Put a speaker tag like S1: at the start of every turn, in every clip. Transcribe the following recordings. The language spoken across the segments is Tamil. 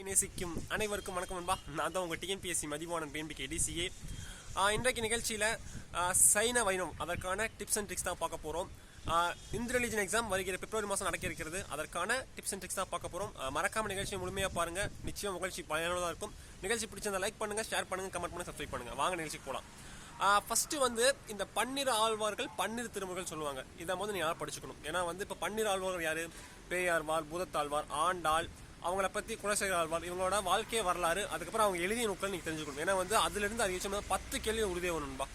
S1: நேசிக்கும் அனைவருக்கும் வணக்கம் அன்பா. நான் தான் உங்கள் டிஎன்பிஎஸ்சி மதிவானன் பிஎன்பிகே டிசிஏ இன்றைக்கு நிகழ்ச்சியில் சைன வைனம் அதற்கான டிப்ஸ் அண்ட் ட்ரிக்ஸ் தான் பார்க்க போகிறோம் இந்த ரிலீஜன் எக்ஸாம் வருகிற பிப்ரவரி மாதம் நடக்க இருக்கிறது. அதற்கான டிப்ஸ் அண்ட் ட்ரிக்ஸ் தான் பார்க்க போகிறோம் மறக்காம நிகழ்ச்சியை முழுமையாக பாருங்கள் நிச்சயம் நிகழ்ச்சி பயனுள்ளதாக இருக்கும். நிகழ்ச்சி பிடிச்சிருந்தா லைக் பண்ணுங்கள் ஷேர் பண்ணுங்கள் கமெண்ட் பண்ணுங்கள் சப்ஸ்கிரைப் பண்ணுங்கள் வாங்க நிகழ்ச்சிக்கு போகலாம் ஃபர்ஸ்ட் வந்து இந்த பன்னிரு ஆழ்வார்கள் பன்னிரு திருமுகள் சொல்லுவாங்க. இதை வந்து நீ யார் படிச்சுக்கணும். ஏன்னா வந்து இப்போ பன்னிரு ஆழ்வார்கள் யாரு? பேயாழ்வார் பூதத்தாழ்வார் ஆண்டாள் அவங்கள பத்தி குணசேகர் ஆழ்வார் இவங்களோட வாழ்க்கை வரலாறு அதுக்கப்புறம் அவங்க எழுதிய நூட்களை நீங்க தெரிஞ்சுக்கணும். ஏன்னா வந்து அதுல இருந்து அதிகபட்சம் பத்து கேள்வி உறுதியாக வரும்பா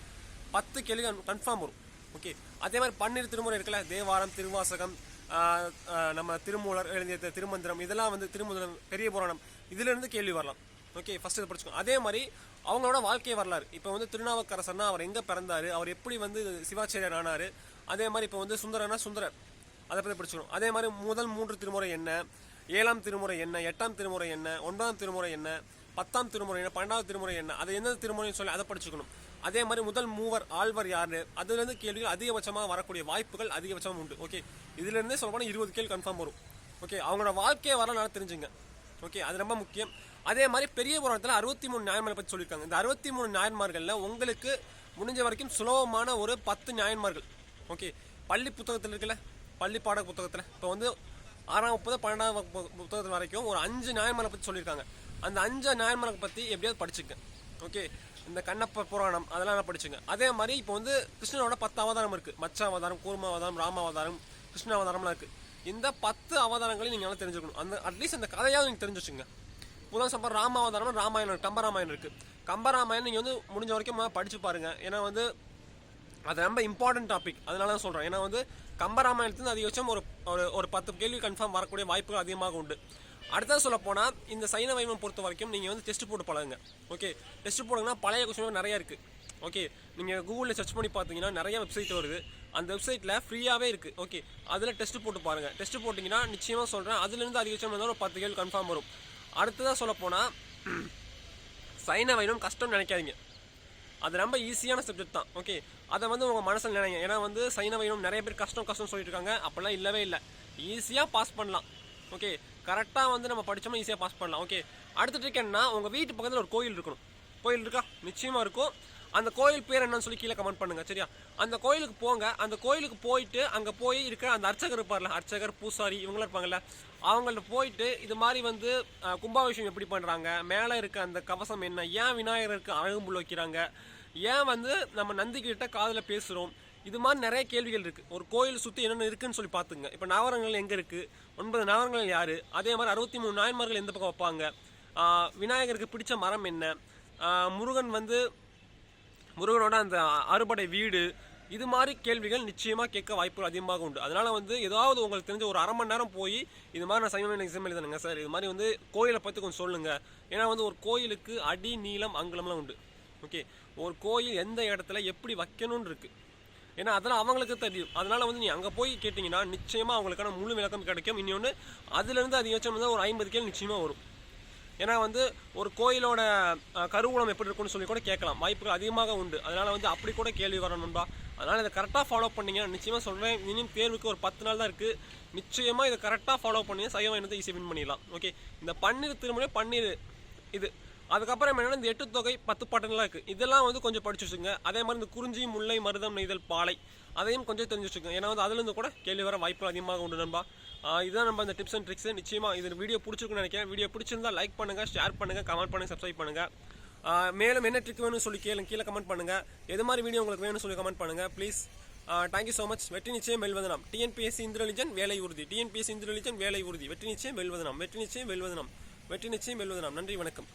S1: பத்து கேள்வி கன்ஃபார்ம் வரும். ஓகே அதே மாதிரி பன்னிரு திருமுறை இருக்குல்ல தேவாரம் திருவாசகம் நம்ம திருமூலர் எழுதிய திருமந்திரம் இதெல்லாம் வந்து திருமந்திரம் பெரிய புராணம். இதுல இருந்து கேள்வி வரலாம். ஓகே ஃபர்ஸ்ட் இதை படிச்சுக்கோங்க. அதே மாதிரி அவங்களோட வாழ்க்கை வரலாறு. இப்போ வந்து திருநாவுக்கரசர்னா அவர் எங்கே பிறந்தாரு அவர் எப்படி வந்து சிவாச்சாரியர் ஆனார் அதே மாதிரி இப்போ வந்து சுந்தரனா சுந்தரர். அதை பற்றி படிச்சுக்கணும். அதே மாதிரி முதல் மூன்று திருமுறை என்ன ஏழாம் திருமுறை என்ன எட்டாம் திருமுறை என்ன ஒன்பதாம் திருமுறை என்ன பத்தாம் திருமுறை என்ன பன்னெண்டாவது திருமுறை என்ன அது எந்த திருமுறைன்னு சொல்லி அதை படிச்சுக்கணும். அதே மாதிரி முதல் மூவர் ஆழ்வர் யாரு? அதுலேருந்து கேள்விகள் அதிகபட்சமாக வரக்கூடிய வாய்ப்புகள் அதிகபட்சமாக உண்டு. ஓகே இதுலேருந்தே சொல்லப்போனால் இருபது கேள்வி கன்ஃபார்ம் வரும். ஓகே அவங்களோட வாழ்க்கையை வர நல்லா தெரிஞ்சுங்க. ஓகே அது ரொம்ப முக்கியம். அதே மாதிரி பெரிய புராணத்தில் அறுபத்தி மூணு நியாயன்மாரை பற்றி சொல்லியிருக்காங்க. இந்த அறுபத்தி மூணு நியாயன்மார்களில் உங்களுக்கு முடிஞ்ச வரைக்கும் சுலபமான ஒரு பத்து நியாயன்மார்கள். ஓகே பள்ளி புத்தகத்தில் இருக்குல்ல? பள்ளி பாட புத்தகத்தில். இப்போ வந்து ஆறாம் முப்பது பன்னெண்டாம் வகுப்பு புத்தகத்தில் வரைக்கும் ஒரு அஞ்சு நாயன்மலை பற்றி சொல்லியிருக்காங்க. அந்த அஞ்சு நாயன்மலை பற்றி எப்படியாவது படிச்சுக்கேன் ஓகே? இந்த கண்ணப்ப புராணம் அதெல்லாம் நான் படிச்சுங்க. அதே மாதிரி இப்போ வந்து கிருஷ்ணனோட பத்து அவதாரம் இருக்குது மச்ச அவதாரம் கூர்ம அவதாரம் ராம அவதாரம் கிருஷ்ண அவதாரம்லாம் இருக்குது இந்த பத்து அவதாரங்களையும் நீங்கள் நல்லா தெரிஞ்சுக்கணும். அந்த அட்லீஸ்ட் அந்த கதையாவது நீங்கள் தெரிஞ்சு வச்சுங்க புதன் சம்பர் ராம அவதாரம் ராமாயணம் கம்பராமாயணம் இருக்குது கம்பராமாயணம் நீங்கள் வந்து முடிஞ்ச வரைக்கும் முதல்ல பாருங்கள் ஏன்னா வந்து அது ரொம்ப இம்பார்ட்டன்ட் டாபிக் அதனால தான் சொல்கிறேன் ஏன்னா வந்து கம்பராமாயணத்துலேருந்து அதிகபட்சம் ஒரு ஒரு ஒரு பத்து கேள்வி கன்ஃபார்ம் வரக்கூடிய வாய்ப்புகள் அதிகமாக உண்டு. அடுத்தது சொல்ல போனால் இந்த சைன வைமம் பொறுத்த வரைக்கும் நீங்கள் வந்து டெஸ்ட் போட்டு பழகுங்க. ஓகே டெஸ்ட் போடுங்கன்னா பழைய கொஸ்டின் நிறையா இருக்குது ஓகே நீங்கள் கூகுளில் சர்ச் பண்ணி பார்த்தீங்கன்னா நிறைய வெப்சைட் வருது. அந்த வெப்சைட்டில் ஃப்ரீயாகவே இருக்குது ஓகே அதில் டெஸ்ட் போட்டு பாருங்கள் டெஸ்ட் போட்டிங்கன்னா நிச்சயமாக சொல்கிறேன் அதுலேருந்து அதிகபட்சம் இருந்தாலும் ஒரு பத்து கேள்வி கன்ஃபார்ம் வரும். அடுத்ததாக சொல்ல போனால் சைன வைனம் கஷ்டம்னு நினைக்காதீங்க. அது ரொம்ப ஈஸியான சப்ஜெக்ட் தான். ஓகே அதை வந்து உங்கள் மனசில் நினைங்க. ஏன்னா வந்து சைன வைனம் நிறைய பேர் கஷ்டம் கஷ்டம் சொல்லிட்டு இருக்காங்க. அப்போல்லாம் இல்லவே இல்லை. ஈஸியாக பாஸ் பண்ணலாம். ஓகே கரெக்டாக வந்து நம்ம படித்தோம்னா ஈஸியாக பாஸ் பண்ணலாம். ஓகே அடுத்துட்டு இருக்கேன்னா உங்கள் வீட்டு பக்கத்தில் ஒரு கோயில் இருக்கணும். கோயில் இருக்கா? நிச்சயமாக இருக்கும். அந்த கோயில் பேர் என்னன்னு சொல்லி கீழே கமெண்ட் பண்ணுங்க சரியா? அந்த கோயிலுக்கு போங்க. அந்த கோயிலுக்கு போயிட்டு அங்கே போய் இருக்கிற அந்த அர்ச்சகர் இருப்பார்ல அர்ச்சகர் பூசாரி இவங்களாம் இருப்பாங்கல்ல அவங்கள்ட்ட போயிட்டு இது மாதிரி வந்து கும்பாபிஷேகம் எப்படி பண்ணுறாங்க மேலே இருக்க அந்த கவசம் என்ன? ஏன் விநாயகருக்கு அழகும்புல் வைக்கிறாங்க? ஏன் வந்து நம்ம நந்திக்கிட்ட காதில் பேசுகிறோம் இது மாதிரி நிறைய கேள்விகள் இருக்குது ஒரு கோயில் சுற்றி என்னென்ன இருக்குன்னு சொல்லி பார்த்துங்க. இப்போ நவரங்கள் எங்கே இருக்குது ஒன்பது நவரங்கள் யார்? அதே மாதிரி அறுபத்தி மூணு நாயன்மார்கள் எந்த பக்கம் வைப்பாங்க? விநாயகருக்கு பிடிச்ச மரம் என்ன? முருகன் வந்து முருகனோட அந்த அறுபடை வீடு இது மாதிரி கேள்விகள் நிச்சயமாக கேட்க வாய்ப்புகள் அதிகமாக உண்டு. அதனால் வந்து ஏதாவது உங்களுக்கு தெரிஞ்ச ஒரு அரை மணி நேரம் போய் இது மாதிரி நான் சமீபம் எக்ஸாம் எழுதணுங்க சார். இது மாதிரி வந்து கோயிலை பற்றி கொஞ்சம் சொல்லுங்கள் ஏன்னா வந்து ஒரு கோயிலுக்கு அடி நீளம் அங்குலம்லாம் உண்டு. ஓகே. ஒரு கோயில் எந்த இடத்துல எப்படி வைக்கணும்னு இருக்குது ஏன்னா அதெல்லாம் அவங்களுக்கு தெரியும். அதனால் வந்து நீ அங்கே போய் கேட்டிங்கன்னா நிச்சயமாக அவங்களுக்கான முழு விளக்கம் கிடைக்கும். இன்னொன்று அதுலேருந்து அதிகபட்சம் வந்து ஒரு ஐம்பது கேள்வி நிச்சயமாக வரும். ஏன்னா வந்து ஒரு கோயிலோட கருவூலம் எப்படி இருக்கும்னு சொல்லி கூட கேட்கலாம். வாய்ப்புகள் அதிகமாக உண்டு. அதனால வந்து அப்படி கூட கேள்வி வரணும்டா அதனால் இதை கரெக்டாக ஃபாலோ பண்ணீங்கன்னா நிச்சயமாக சொல்கிறேன் இனியும் தேர்வுக்கு ஒரு பத்து நாள் தான் இருக்குது நிச்சயமாக இதை கரெக்டாக ஃபாலோ பண்ணி சைவம் என்னது ஈஸி வின் பண்ணிடலாம். ஓகே இந்த பன்னீர் திருமணம் பன்னீர் இது. அதுக்கப்புறம் என்னென்னா இந்த எட்டு தொகை பத்து பாட்டன்லாம் இருக்குது இதெல்லாம் வந்து கொஞ்சம் படிச்சு வச்சுங்க அதே மாதிரி இந்த குறிஞ்சி முல்லை மருதம் நெய்தல் பாலை. அதையும் கொஞ்சம் தெரிஞ்சு வச்சுக்கோங்க ஏன்னா வந்து அதுலேருந்து கூட கேள்வி வர வாய்ப்புகள் அதிகமாக உண்டு நண்பா. இதுதான் நம்ம இந்த டிப்ஸ் அண்ட் ட்ரிக்ஸ் நிச்சயமாக இது வீடியோ பிடிச்சிருக்குன்னு நினைக்கிறேன். வீடியோ பிடிச்சிருந்தா லைக் பண்ணுங்கள் ஷேர் பண்ணுங்கள் கமெண்ட் பண்ணுங்கள் சப்ஸ்கிரைப் பண்ணுங்கள் மேலும் என்ன ட்ரிக் வேணும்னு சொல்லி கேளுங்க கீழே கமெண்ட் பண்ணுங்கள் எது மாதிரி வீடியோ உங்களுக்கு வேணும்னு சொல்லி கமெண்ட் பண்ணுங்கள் ப்ளீஸ் தேங்க்யூ ஸோ மச் வெற்றி நிச்சயம் வெல்வதனம். டிஎன்பிஎஸ்சி இந்திரலிஜன் வேலை உறுதி. டிஎன்பிஎஸ்சி இந்திரலிஜன் வேலை உறுதி. வெற்றி நிச்சயம் வெல்வதனம். வெற்றி நிச்சயம் வெல்வதனம். வெற்றி நிச்சயம் வெல்வதனம். நன்றி வணக்கம்.